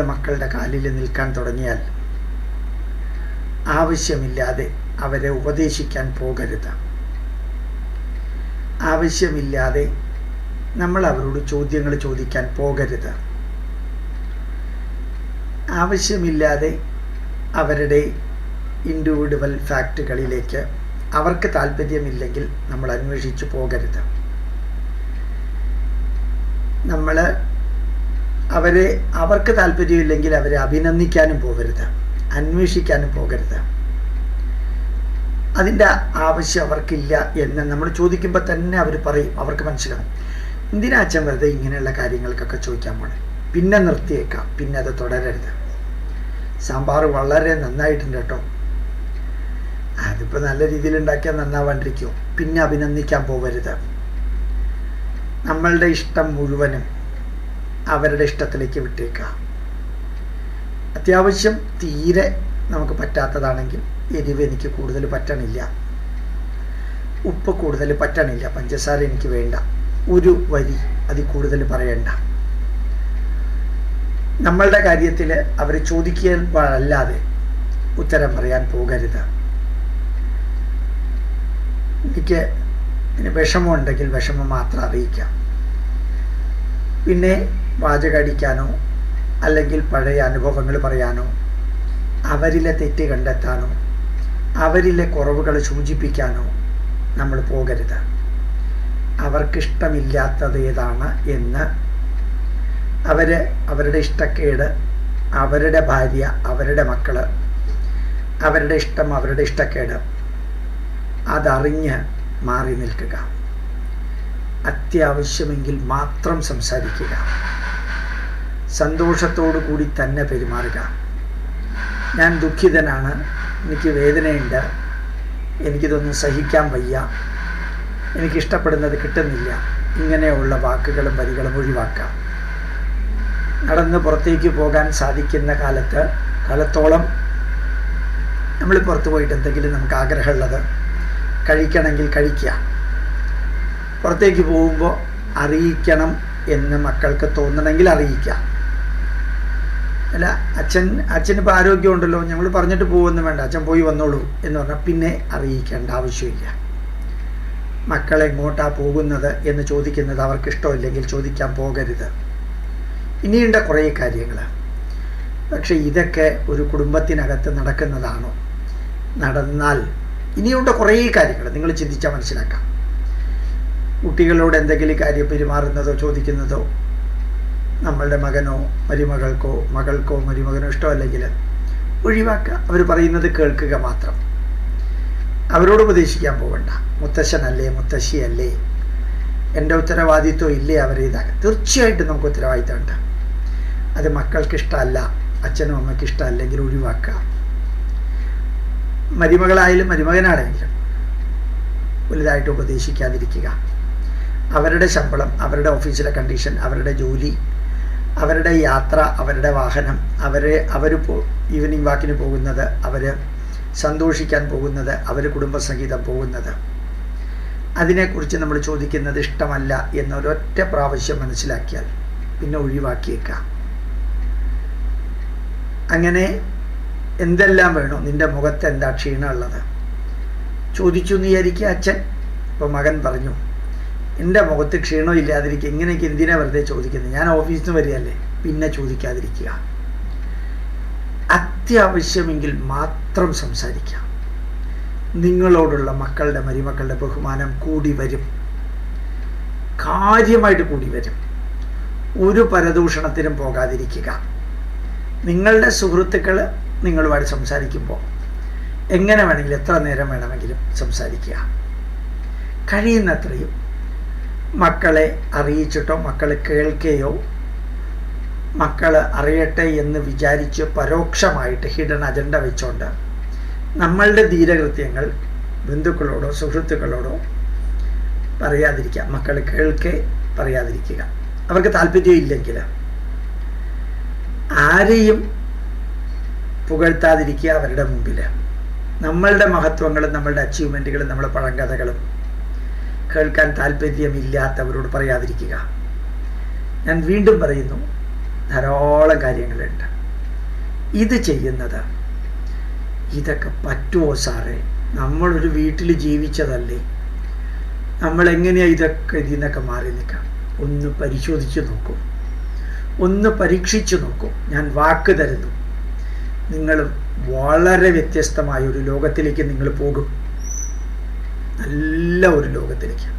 മക്കളുടെ കാലിൽ നിൽക്കാൻ തുടങ്ങിയാൽ ആവശ്യമില്ലാതെ അവരെ ഉപദേശിക്കാൻ പോകരുത്. ആവശ്യമില്ലാതെ നമ്മൾ അവരോട് ചോദ്യങ്ങൾ ചോദിക്കാൻ പോകരുത്. ആവശ്യമില്ലാതെ അവരുടെ ഇൻഡിവിജ്വൽ ഫാക്റ്റുകളിലേക്ക് അവർക്ക് താല്പര്യമില്ലെങ്കിൽ നമ്മൾ അന്വേഷിച്ചു പോകരുത്. നമ്മൾ അവരെ അവർക്ക് താല്പര്യമില്ലെങ്കിൽ അവരെ അഭിനന്ദിക്കാനും പോകരുത്. അന്വേഷിക്കാനും പോകരുത്. അതിന്റെ ആവശ്യം അവർക്കില്ല എന്ന് നമ്മൾ ചോദിക്കുമ്പോൾ തന്നെ അവർ പറയും. അവർക്ക് മനസ്സിലാവും. എന്തിനാ അച്ഛൻ വെറുതെ ഇങ്ങനെയുള്ള കാര്യങ്ങൾക്കൊക്കെ ചോദിക്കാൻ പോണേ? പിന്നെ നിർത്തിയേക്കാം. പിന്നെ അത് തുടരരുത്. സാമ്പാർ വളരെ നന്നായിട്ടുണ്ട് കേട്ടോ. അതിപ്പോൾ നല്ല രീതിയിൽ ഉണ്ടാക്കിയാൽ നന്നാവാണ്ടിരിക്കും. പിന്നെ അഭിനന്ദിക്കാൻ പോകരുത്. നമ്മളുടെ ഇഷ്ടം മുഴുവനും അവരുടെ ഇഷ്ടത്തിലേക്ക് വിട്ടേക്കാം അത്യാവശ്യം തീരെ നമുക്ക് പറ്റാത്തതാണെങ്കിൽ എരിവ് എനിക്ക് കൂടുതൽ പറ്റണില്ല. ഉപ്പ് കൂടുതൽ പറ്റണില്ല. പഞ്ചസാര എനിക്ക് വേണ്ട. ഒരു വരി അതിൽ കൂടുതൽ പറയണ്ട. നമ്മളുടെ കാര്യത്തിൽ അവർ ചോദിക്കുമ്പോഴല്ലാതെ ഉത്തരം പറയാൻ പോകരുത്. എനിക്ക് വിഷമമുണ്ടെങ്കിൽ വിഷമം മാത്രം അറിയിക്കാം. പിന്നെ വാചകടിക്കാനോ അല്ലെങ്കിൽ പഴയ അനുഭവങ്ങൾ പറയാനോ അവരിലെ തെറ്റ് കണ്ടെത്താനോ അവരിലെ കുറവുകൾ സൂചിപ്പിക്കാനോ നമ്മൾ പോകരുത്. അവർക്കിഷ്ടമില്ലാത്തത് ഏതാണ് എന്ന് അവർ അവരുടെ ഇഷ്ടക്കേട് അവരുടെ ഭാര്യ അവരുടെ മക്കൾ അവരുടെ ഇഷ്ടം അവരുടെ ഇഷ്ടക്കേട് അതറിഞ്ഞ് മാറി നിൽക്കുക. അത്യാവശ്യമെങ്കിൽ മാത്രം സംസാരിക്കുക. സന്തോഷത്തോടു കൂടി തന്നെ പെരുമാറുക. ഞാൻ ദുഃഖിതനാണ്. എനിക്ക് വേദനയുണ്ട്. എനിക്കിതൊന്നും സഹിക്കാൻ വയ്യ. എനിക്കിഷ്ടപ്പെടുന്നത് കിട്ടുന്നില്ല. ഇങ്ങനെയുള്ള വാക്കുകളും വരികളും ഒഴിവാക്കാം. നടന്ന് പുറത്തേക്ക് പോകാൻ സാധിക്കുന്ന കാലത്ത് കാലത്തോളം നമ്മൾ പുറത്ത് പോയിട്ട് എന്തെങ്കിലും നമുക്ക് ആഗ്രഹമുള്ളത് കഴിക്കണമെങ്കിൽ കഴിക്കുക. പുറത്തേക്ക് പോകുമ്പോൾ അറിയിക്കണം എന്ന് മക്കൾക്ക് തോന്നണമെങ്കിൽ അറിയിക്കാം അല്ല അച്ഛൻ അച്ഛന് അച്ഛനിപ്പോൾ ആരോഗ്യമുണ്ടല്ലോ ഞങ്ങൾ പറഞ്ഞിട്ട് പോകുമെന്ന് വേണ്ട. അച്ഛൻ പോയി വന്നോളൂ എന്ന് പറഞ്ഞാൽ പിന്നെ അറിയിക്കേണ്ട ആവശ്യമില്ല. മക്കൾ എങ്ങോട്ടാ പോകുന്നത് എന്ന് ചോദിക്കുന്നത് അവർക്ക് ഇഷ്ടമില്ലെങ്കിൽ ചോദിക്കാൻ പോകരുത്. ഇനിയുണ്ട കുറേ കാര്യങ്ങൾ പക്ഷേ ഇതൊക്കെ ഒരു കുടുംബത്തിനകത്ത് നടക്കുന്നതാണോ? നടന്നാൽ ഇനിയുണ്ട കുറേ കാര്യങ്ങൾ നിങ്ങൾ ചിന്തിച്ചാൽ മനസ്സിലാക്കാം. കുട്ടികളോട് എന്തെങ്കിലും കാര്യം പെരുമാറുന്നതോ ചോദിക്കുന്നതോ നമ്മളുടെ മകനോ മരുമകൾക്കോ മകൾക്കോ മരുമകനോ ഇഷ്ടമല്ലെങ്കിൽ ഒഴിവാക്കുക. അവർ പറയുന്നത് കേൾക്കുക മാത്രം. അവരോട് ഉപദേശിക്കാൻ പോകണ്ട. മുത്തശ്ശനല്ലേ മുത്തശ്ശിയല്ലേ? എന്റെ ഉത്തരവാദിത്വം ഇല്ലേ അവരെ ഇതാക്കുക തീർച്ചയായിട്ടും നമുക്ക് ഉത്തരവാദിത്തമുണ്ട് അത് മക്കൾക്ക് ഇഷ്ടമല്ല അച്ഛനും അമ്മയ്ക്ക് ഇഷ്ടമല്ലെങ്കിൽ ഒഴിവാക്കുക. മരുമകളായാലും മരുമകനാണെങ്കിലും വലുതായിട്ട് ഉപദേശിക്കാതിരിക്കുക. അവരുടെ ശമ്പളം അവരുടെ ഓഫീസിലെ കണ്ടീഷൻ അവരുടെ ജോലി അവരുടെ യാത്ര അവരുടെ വാഹനം അവരെ അവർ ഈവനിങ് വാക്കിന് പോകുന്നത് അവർ സന്തോഷിക്കാൻ പോകുന്നത് അവർ കുടുംബസംഗീതം പോകുന്നത്. അതിനെക്കുറിച്ച് നമ്മൾ ചോദിക്കുന്നത് ഇഷ്ടമല്ല എന്നൊരൊറ്റ പ്രാവശ്യം മനസ്സിലാക്കിയാൽ പിന്നെ ഒഴിവാക്കിയേക്കാം. അങ്ങനെ എന്തെല്ലാം വേണോ നിന്റെ മുഖത്ത് എന്താ ക്ഷീണമുള്ളത്? ചോദിച്ചു നീ ആയിരിക്കും അച്ഛൻ. അപ്പോൾ മകൻ പറഞ്ഞു എന്റെ മുഖത്ത് ക്ഷീണം ഇല്ലാതിരിക്കുക. ഇങ്ങനെയൊക്കെ എന്തിനാ വെറുതെ ചോദിക്കുന്നത്? ഞാൻ ഓഫീസിൽ നിന്ന് വരികയല്ലേ. പിന്നെ ചോദിക്കാതിരിക്കുക. അത്യാവശ്യമെങ്കിൽ മാത്രം സംസാരിക്കാം നിങ്ങളോടുള്ള മക്കളുടെ മരുമക്കളുടെ ബഹുമാനം കൂടി വരും. കാര്യമായിട്ട് കൂടി വരും. ഒരു പരദൂഷണത്തിനും പോകാതിരിക്കുക. നിങ്ങളുടെ സുഹൃത്തുക്കൾ നിങ്ങളുമായിട്ട് സംസാരിക്കുമ്പോൾ എങ്ങനെ വേണമെങ്കിലും എത്ര നേരം വേണമെങ്കിലും സംസാരിക്കുക. കഴിയുന്നത്രയും മക്കളെ അറിയിച്ചിട്ടോ മക്കളെ കേൾക്കുകയോ മക്കൾ അറിയട്ടെ എന്ന് വിചാരിച്ച് പരോക്ഷമായിട്ട് ഹിഡൻ അജണ്ട വെച്ചുകൊണ്ട് നമ്മളുടെ ധീരകൃത്യങ്ങൾ ബന്ധുക്കളോടോ സുഹൃത്തുക്കളോടോ പറയാതിരിക്കുക. മക്കൾ കേൾക്കെ പറയാതിരിക്കുക. അവർക്ക് താല്പര്യം ഇല്ലെങ്കിൽ ആരെയും പുകഴ്ത്താതിരിക്കുക അവരുടെ മുമ്പിൽ നമ്മളുടെ മഹത്വങ്ങളും നമ്മളുടെ അച്ചീവ്മെന്റുകളും നമ്മുടെ പഴങ്കഥകളും കേൾക്കാൻ താല്പര്യമില്ലാത്തവരോട് പറയാതിരിക്കുക. ഞാൻ വീണ്ടും പറയുന്നു ധാരാളം കാര്യങ്ങളുണ്ട്. ഇത് ചെയ്യുന്നത് ഇതൊക്കെ പറ്റുമോ സാറേ? നമ്മളൊരു വീട്ടിൽ ജീവിച്ചതല്ലേ? നമ്മൾ എങ്ങനെയാണ് ഇതൊക്കെ ഇതിൽ നിന്നൊക്കെ മാറി നിൽക്കാം ഒന്ന് പരിശോധിച്ച് നോക്കൂ. ഒന്ന് പരീക്ഷിച്ചു നോക്കൂ. ഞാൻ വാക്ക് തരുന്നു. നിങ്ങൾ വളരെ വ്യത്യസ്തമായ ഒരു ലോകത്തിലേക്ക് നിങ്ങൾ പോകും. നല്ല ഒരു ലോകത്തിലേക്ക്.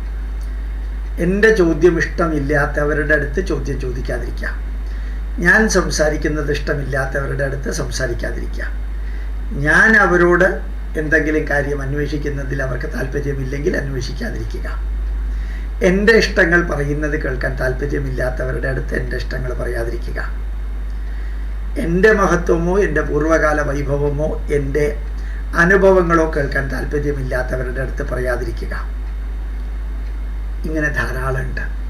എന്റെ ചോദ്യം ഇഷ്ടമില്ലാത്തവരുടെ അടുത്ത് ചോദ്യം ചോദിക്കാതിരിക്കുക. ഞാൻ സംസാരിക്കുന്നത് ഇഷ്ടമില്ലാത്തവരുടെ അടുത്ത് സംസാരിക്കാതിരിക്കുക. ഞാൻ അവരോട് എന്തെങ്കിലും കാര്യം അന്വേഷിക്കുന്നതിൽ അവർക്ക് താല്പര്യമില്ലെങ്കിൽ അന്വേഷിക്കാതിരിക്കുക. എന്റെ ഇഷ്ടങ്ങൾ പറയുന്നത് കേൾക്കാൻ താല്പര്യമില്ലാത്തവരുടെ അടുത്ത് എന്റെ ഇഷ്ടങ്ങൾ പറയാതിരിക്കുക. എന്റെ മഹത്വമോ എന്റെ പൂർവകാല വൈഭവമോ എന്റെ അനുഭവങ്ങളോ കേൾക്കാൻ താല്പര്യമില്ലാത്തവരുടെ അടുത്ത് പറയാതിരിക്കുക. ഇങ്ങനെ ധാരാളമുണ്ട്.